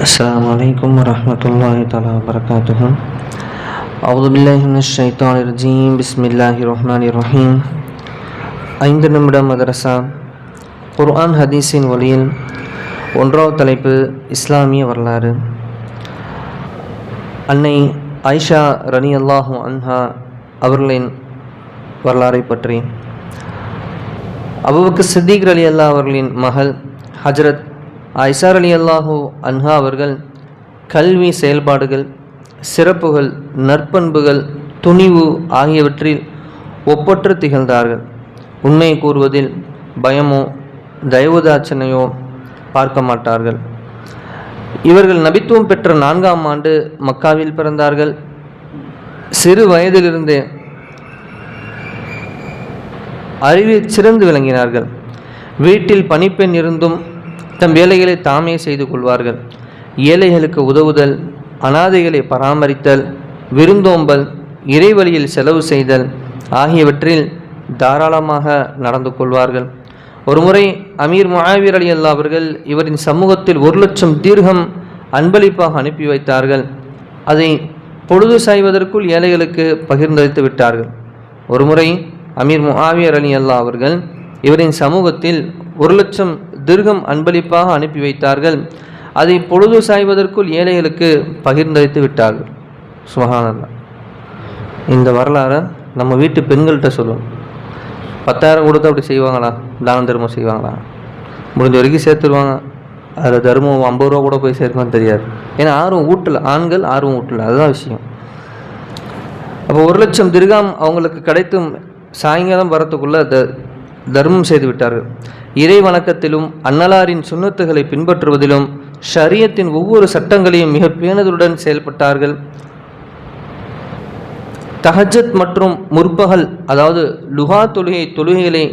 السلام عليكم ورحمة الله تعالى وبركاته أعوذ بالله من الشيطان الرجيم بسم الله الرحمن الرحيم ஐந்து நிமிடம் மதரசா குர்ஆன் ஹதீஸின் வழியில் ஒன்றாவது தலைப்பு இஸ்லாமிய வரலாறு அன்னை ஐஷா ரனி அல்லாஹு அன்ஹா அவர்களின் வரலாறை பற்றி அபுபக்கு சித்திக் அலி அல்லா அவர்களின் மகள் ஹஜரத் ஐசார் அலி அல்லாஹூ அன்ஹா அவர்கள் கல்வி செயல்பாடுகள் சிறப்புகள் நற்பண்புகள் துணிவு ஆகியவற்றில் ஒப்பற்று திகழ்ந்தார்கள். உண்மையை கூறுவதில் பயமோ தயவுதாச்சனையோ பார்க்க மாட்டார்கள். இவர்கள் நபித்துவம் பெற்ற நான்காம் ஆண்டு மக்காவில் பிறந்தார்கள். சிறு வயதிலிருந்தே அறிவில் சிறந்து விளங்கினார்கள். வீட்டில் பணிப்பெண் இருந்தும் தம் வேலைகளை தாமே செய்து கொள்வார்கள். ஏழைகளுக்கு உதவுதல் அனாதைகளை பராமரித்தல் விருந்தோம்பல் இறைவழியில் செலவு செய்தல் ஆகியவற்றில் தாராளமாக நடந்து கொள்வார்கள். ஒருமுறை அமீர் முஆவிர் அலி அல்லா அவர்கள் இவரின் சமூகத்தில் ஒரு லட்சம் தீர்க்கம் அன்பளிப்பாக அனுப்பி வைத்தார்கள். அதை பொழுது சாய்வதற்குள் ஏழைகளுக்கு பகிர்ந்தளித்து விட்டார்கள். ஒருமுறை அமீர் முஆவியர் அலி அல்லா அவர்கள் இவரின் சமூகத்தில் ஒரு லட்சம் திருகம் அன்பளிப்பாக அனுப்பி வைத்தார்கள். அதை பொழுது சாய்வதற்குள் ஏழைகளுக்கு பகிர்ந்தளித்து விட்டார்கள். சுபஹானல்லா இந்த வரலாறை நம்ம வீட்டு பெண்கள்கிட்ட சொல்லுவோம். பத்தாயிரம் கொடுத்து அப்படி செய்வாங்களா? தான தர்மம் செய்வாங்களா? முடிஞ்ச வரைக்கும் சேர்த்துருவாங்க. அதில் தர்மம் ஐம்பது ரூபா கூட போய் சேர்க்குமான்னு தெரியாது. ஏன்னா ஆர்வம் ஊட்டல. ஆண்கள் ஆர்வம் ஊட்டல. அதுதான் விஷயம். அப்போ ஒரு லட்சம் திருகாம் அவங்களுக்கு கிடைத்தும் சாயங்காலம் வரத்துக்குள்ளே த தர்மம் செய்துவிட்டார்கள். இறை வணக்கத்திலும் அன்னலாரின் சுண்ணத்துகளை பின்பற்றுவதிலும் ஷரியத்தின் ஒவ்வொரு சட்டங்களையும் மிக பேணுதலுடன் செயல்பட்டார்கள். தஹஜத் மற்றும் முற்பகல் அதாவது லுகா தொழுகை தொழுகைகளை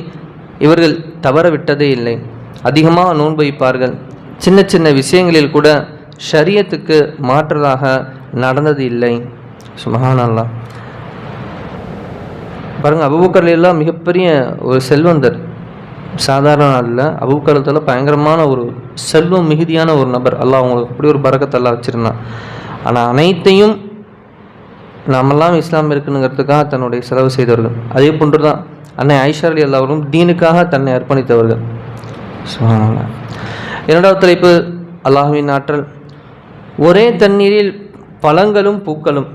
இவர்கள் தவறவிட்டதே இல்லை. அதிகமாக நோன்பு வைப்பார்கள் சின்ன சின்ன விஷயங்களில் கூட ஷரியத்துக்கு மாற்றதாக நடந்தது இல்லை சுமகானல்லாம் பாருங்கள் அபுபக்கர் எல்லாம் மிகப்பெரிய ஒரு செல்வந்தர். சாதாரண நாளில் அபுபக்கரத்தில் பயங்கரமான ஒரு செல்வம் மிகுதியான ஒரு நபர். அல்லாஹ் அவங்களுக்கு அப்படி ஒரு பறக்கத்தெல்லாம் வச்சுருந்தான். ஆனால் அனைத்தையும் நாமெல்லாம் இஸ்லாம் இருக்கணுங்கிறதுக்காக தன்னுடைய செலவு செய்தவர்கள். அதே போன்று தான் அன்னை ஐஷா அலி அல்லாவரும் தீனுக்காக தன்னை அர்ப்பணித்தவர்கள். இரண்டாவது தலைப்பு அல்லாஹுவின் ஆற்றல். ஒரே தண்ணீரில் பழங்களும் பூக்களும்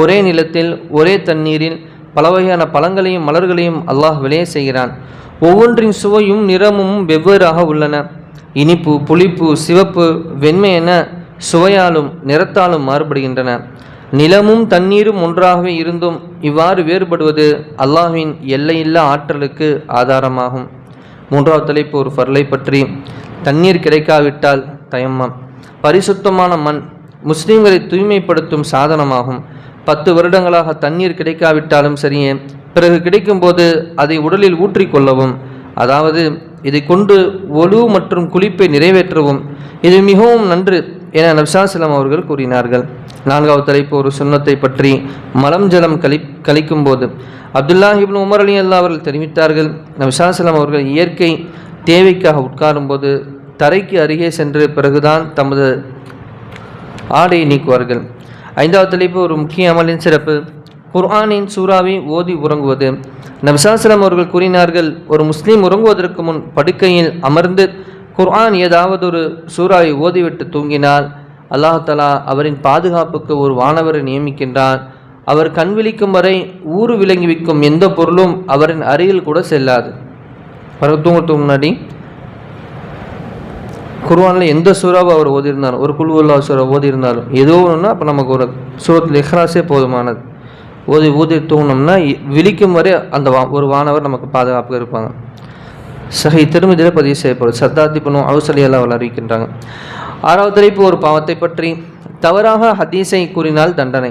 ஒரே நிலத்தில் ஒரே தண்ணீரில் பல வகையான பழங்களையும் மலர்களையும் அல்லாஹ் விளைய செய்கிறான். ஒவ்வொன்றின் சுவையும் நிறமும் வெவ்வேறாக உள்ளன. இனிப்பு புளிப்பு சிவப்பு வெண்மை என சுவையாலும் நிறத்தாலும் மாறுபடுகின்றன. நிலமும் தண்ணீரும் ஒன்றாகவே இருந்தும் இவ்வாறு வேறுபடுவது அல்லாஹின் எல்லையில்லா ஆற்றலுக்கு ஆதாரமாகும். மூன்றாவது தலைப்பு ஒரு ஃபர்லை பற்றி. தண்ணீர் கிடைக்காவிட்டால் தயம்மம். பரிசுத்தமான மண் முஸ்லீம்களை தூய்மைப்படுத்தும் சாதனமாகும். பத்து வருடங்களாக தண்ணீர் கிடைக்காவிட்டாலும் சரியே பிறகு கிடைக்கும்போது அதை உடலில் ஊற்றிக்கொள்ளவும் அதாவது இதை கொண்டு ஒழு மற்றும் குளிப்பை நிறைவேற்றவும் இது மிகவும் நன்று என நப்சாசிலம் அவர்கள் கூறினார்கள். நான்காவது தலைப்பு ஒரு சுண்ணத்தை பற்றி மலம் ஜலம் கழி கழிக்கும் போது அப்துல்லா இப்னு உமர் அலி அல்லா அவர்கள் தெரிவித்தார்கள் நப்சாசலம் அவர்கள் இயற்கை தேவைக்காக உட்காரும்போது தரைக்கு அருகே சென்று பிறகுதான் தமது ஆடையை நீக்குவார்கள். ஐந்தாவது தலைப்பு ஒரு முக்கிய அமலின் சிறப்பு. குர்ஆனின் சூறாவை ஓதி உறங்குவது. நபிசாஸ்லம் அவர்கள் கூறினார்கள் ஒரு முஸ்லீம் உறங்குவதற்கு முன் படுக்கையில் அமர்ந்து குர்ஆன் ஏதாவது ஒரு சூறாவை ஓதிவிட்டு தூங்கினால் அல்லாஹ் தலா அவரின் பாதுகாப்புக்கு ஒரு வானவரை நியமிக்கின்றான் அவர் கண் விழிக்கும் வரை ஊறு விளங்கி விற்கும் எந்த பொருளும் அவரின் அருகில் கூட செல்லாது. பிறகு தூங்கத்துக்கு முன்னாடி. குர்வானில் எந்த சூறாவை அவர் ஓதியிருந்தாலும் ஒரு குழுவுல்லா சூறா ஓதியிருந்தாலும் ஏதோ ஒன்றுனா அப்போ நமக்கு ஒரு சூரத்தில் இஹ்ராஸே போதுமானது. ஓதி ஊதி தூங்கினோம்னா விழிக்கும் வரை அந்த வா ஒரு வானவர் நமக்கு பாதுகாப்பாக இருப்பாங்க. சஹி திருமதியில் பதிவு செய்யப்படும். சத்தாத்தி பண்ணும் அவுசலியல்லா அவள் அறிவிக்கின்றாங்க. ஆறாவது தலைப்பு ஒரு பாவத்தை பற்றி. தவறாக ஹதீஸை கூறினால் தண்டனை.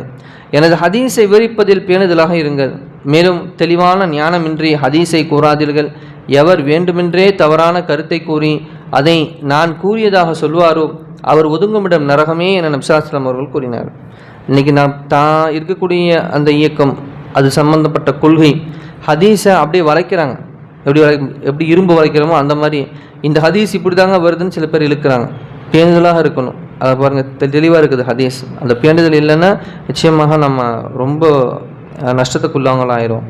எனது ஹதீஸை விவரிப்பதில் பேணுதலாக இருங்கள். மேலும் தெளிவான ஞானமின்றி ஹதீஸை கூறாதீர்கள். எவர் வேண்டுமென்றே தவறான கருத்தை கூறி அதை நான் கூறியதாக சொல்வாரோ? அவர் ஒதுங்குமிடம் நரகமே என நப்சாஸ்லாம் அவர்கள் கூறினார். இன்னைக்கு நான் தான் இருக்கக்கூடிய அந்த இயக்கம் அது சம்பந்தப்பட்ட கொள்கை ஹதீஸை அப்படியே வளைக்கிறாங்க. எப்படி வளை எப்படி இரும்பு வளைக்கிறோமோ அந்த மாதிரி. இந்த ஹதீஸ் இப்படி தாங்க வருதுன்னு சில பேர் இழுக்கிறாங்க. பேணுதலாக இருக்கணும். அதை பாருங்கள் தெளிவாக இருக்குது ஹதீஸ். அந்த பேண்டுதல் இல்லைன்னா நிச்சயமாக நம்ம ரொம்ப நஷ்டத்துக்குள்ளவங்களாயிரும்.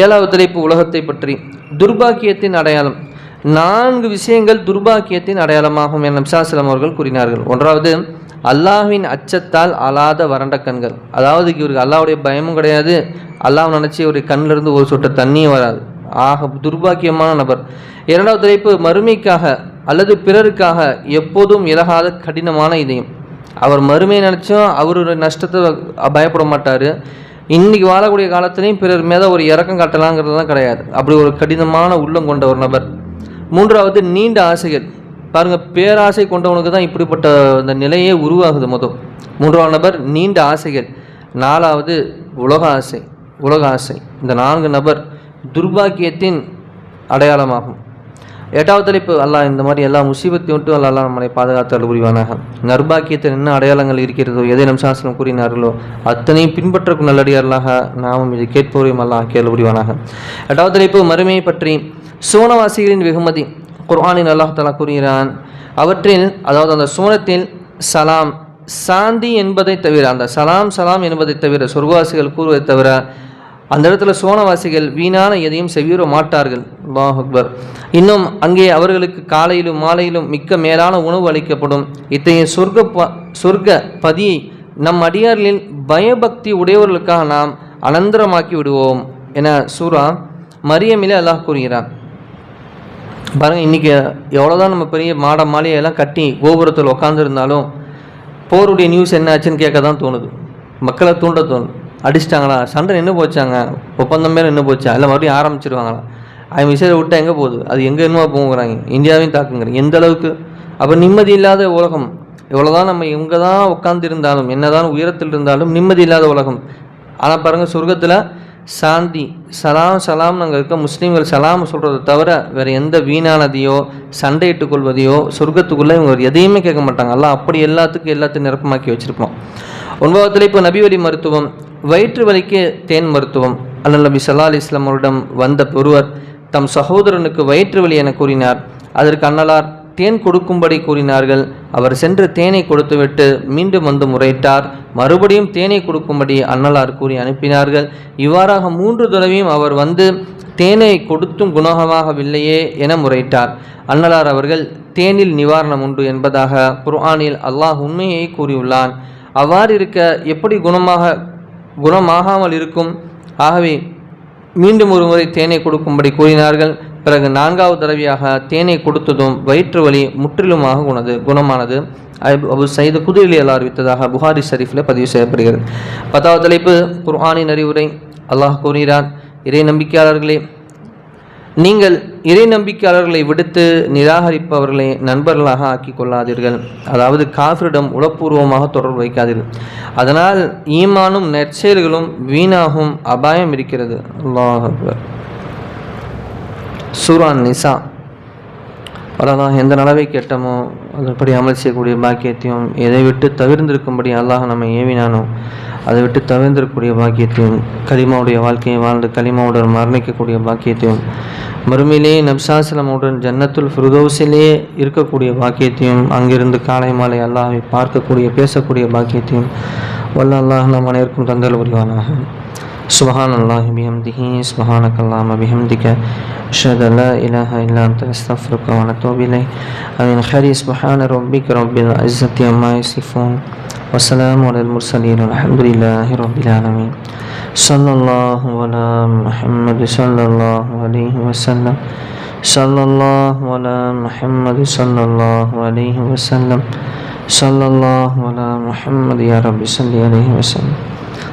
ஏழாவது தலைப்பு உலகத்தை பற்றி. துர்பாக்கியத்தின் அடையாளம். நான்கு விஷயங்கள் துர்பாக்கியத்தின் அடையாளமாகும் என நம்சாசலம் அவர்கள் கூறினார்கள். ஒன்றாவது அல்லாஹ்வின் அச்சத்தால் அலாத வறண்ட கண்கள். அதாவது இவருக்கு அல்லாவுடைய பயமும் கிடையாது. அல்லாஹ் நினச்சி இவருடைய கண்ணிலிருந்து ஒரு சொட்ட தண்ணியும் வராது. ஆக துர்பாக்கியமான நபர். இரண்டாவது தலைப்பு மறுமைக்காக அல்லது பிறருக்காக எப்போதும் இலகாத கடினமான இதயம். அவர் மறுமையை நினச்சும் அவருடைய நஷ்டத்தை பயப்பட மாட்டார். இன்றைக்கி வாழக்கூடிய காலத்துலேயும் பிறர் மேலே ஒரு இறக்கம் காட்டலாங்கிறது தான் கிடையாது. அப்படி ஒரு கடினமான உள்ளம் கொண்ட ஒரு நபர். மூன்றாவது நீண்ட ஆசைகள். பாருங்கள் பேராசை கொண்டவனுக்கு தான் இப்படிப்பட்ட அந்த நிலையே உருவாகுது மொதல் மூன்றாவது நபர் நீண்ட ஆசைகள். நாலாவது உலக ஆசை. உலக ஆசை. இந்த நான்கு நபர் துர்பாக்கியத்தின் அடையாளமாகும். எட்டாவது தலைப்பு அல்லாஹ் இந்த மாதிரி எல்லா முசீபத்தையும் விட்டு அல்லா நம்மளை பாதுகாத்து புரிவானாக நர்பாக்கியத்தில் என்ன அடையாளங்கள் இருக்கிறதோ எதை நம் சாஸ்திரம் கூறினார்களோ அத்தனையும் பின்பற்றக்கும் நல்லடியார்களாக நாமும் இதை கேட்போரையும் அல்லாஹ் கேள்வி புரிவானாக எட்டாவது தலைப்பு மறுமையை பற்றி சோனவாசிகளின் வெகுமதி. குர்ஆனின் அல்லாஹ் கூறுகிறான் அவற்றில் அதாவது அந்த சூனத்தில் சலாம் சாந்தி என்பதை தவிர அந்த சலாம் சலாம் என்பதை தவிர சொர்க்கவாசிகள் கூறுவதை தவிர அந்த இடத்துல சோனவாசிகள் வீணான எதையும் செவியுற மாட்டார்கள். அல்லாஹ் அக்பர். இன்னும் அங்கே அவர்களுக்கு காலையிலும் மாலையிலும் மிக்க மேலான உணவு அளிக்கப்படும். இத்தகைய சொர்க்க ப சொர்க்க பதியை நம் அடியார்களில் பயபக்தி உடையவர்களுக்காக நாம் அனந்தரமாக்கி விடுவோம் என சூரா மரியமிலே அல்லாஹ் கூறுகிறான். பாருங்கள் இன்றைக்கி எவ்வளோதான் நம்ம பெரிய மாட மாலையெல்லாம் கட்டி கோபுரத்தில் உட்காந்துருந்தாலும் போருடைய நியூஸ் என்ன ஆச்சுன்னு கேட்க தான் தோணுது. மக்களை தூண்ட தோணுது. அடிச்சிட்டாங்களா? சண்டை நின்று போச்சாங்க? ஒப்பந்தம் மேலே நின்று போச்சா? இல்லை மறுபடியும் ஆரம்பிச்சிருவாங்களா? அவன் விஷயத்தை விட்டால் எங்கே போகுது? அது எங்கே என்னமோ போங்கிறாங்க இந்தியாவையும் தாக்குங்கிறாங்க. எந்த அளவுக்கு? அப்போ நிம்மதி இல்லாத உலகம். எவ்வளோதான் நம்ம எங்கே தான் உட்காந்து இருந்தாலும் என்னதான் உயரத்தில் இருந்தாலும் நிம்மதி இல்லாத உலகம். ஆனால் பாருங்கள் சொர்க்கத்தில் சாந்தி சலாம் சலாம் அங்கே இருக்க முஸ்லீம்கள் சலாம் சொல்கிறத தவிர வேறு எந்த வீணானதையோ சண்டையிட்டு கொள்வதையோ சொர்க்கத்துக்குள்ளே இவங்க எதையுமே கேட்க மாட்டாங்க. எல்லாம் அப்படி எல்லாத்துக்கும் எல்லாத்தையும் நிரப்பமாக்கி வச்சுருப்போம் ஒன்பதாவது இப்போ நபிவலி மருத்துவம் வயிற்று வலிக்கு தேன் மருத்துவம். அல்ல நபி சல்லா அலி இஸ்லாமரிடம் வந்த ஒருவர் தம் சகோதரனுக்கு வயிற்று வலி என கூறினார். அதற்கு அன்னலார் தேன் கொடுக்கும்படி கூறினார்கள். அவர் சென்று தேனை கொடுத்துவிட்டு மீண்டும் வந்து முறையிட்டார். மறுபடியும் தேனை கொடுக்கும்படி அன்னலார் கூறி அனுப்பினார்கள். இவ்வாறாக மூன்று தடவையும் அவர் வந்து தேனை கொடுத்தும் குணகமாகவில்லையே என முறையிட்டார். அன்னலார் அவர்கள் தேனில் நிவாரணம் உண்டு என்பதாக குர்ஆனில் அல்லாஹ் உண்மையை கூறியுள்ளான். அவ்வாறு இருக்க எப்படி குணமாக குணமாகாமல் இருக்கும்? ஆகவே மீண்டும் ஒரு முறை தேனை கொடுக்கும்படி கூறினார்கள். பிறகு நான்காவது தடவையாக தேனை கொடுத்ததும் வயிற்று வலி முற்றிலுமாக குணது குணமானது. அபு சைது குதிரையில் எல்லா அறிவித்ததாக புகாரி ஷரீஃபில் பதிவு செய்யப்படுகிறது. பத்தாவது தலைப்பு குர்ஆனின் அறிவுரை. அல்லாஹ் கூறுகிறான் இறை நம்பிக்கையாளர்களே நீங்கள் இறை நம்பிக்கையாளர்களை விடுத்து நிராகரிப்பவர்களை நண்பர்களாக ஆக்கி கொள்ளாதீர்கள் அதாவது காஃபிரிடம் உளப்பூர்வமாக தொடர்பு வைக்காதீர்கள். அதனால் ஈமானும் நெற்செயல்களும் வீணாகும் அபாயம் இருக்கிறது. அல்லாஹ் சூரான் நிசா அல்லாஹ் எந்த நலவை கேட்டமோ அதன்படி அமல் செய்யக்கூடிய பாக்கியத்தையும் எதை விட்டு தவிர்ந்திருக்கும்படி அல்லாஹ் நம்ம ஏவினானோ அதை விட்டு தவிர்ந்திருக்கக்கூடிய பாக்கியத்தையும் கலிமாவுடைய வாழ்க்கையை வாழ்ந்து கலிமாவுடன் மரணிக்கக்கூடிய பாக்கியத்தையும் மறுமையிலே நப்சாசலமுடன் ஜன்னத்துல் ஃபிருதோஸிலே இருக்கக்கூடிய பாக்கியத்தையும் அங்கிருந்து காலை மாலை அல்லாஹை பார்க்கக்கூடிய பேசக்கூடிய பாக்கியத்தையும் வல்ல அல்லாஹ் நம் அனைவருக்கும் தந்தல் புரிவானாக. سبحان الله بحمده سبحانك اللهم بحمدك أشهد أن لا إله إلا أنت أستغفرك ونتوب إليك أمين خير سبحان ربك رب العزة عما يصفون والسلام على المرسلين والحمد لله رب العالمين صلى الله على محمد صلى الله عليه وسلم. صلى الله على محمد صلى الله عليه وسلم. صلى الله على محمد يا رب صل عليه وسلم.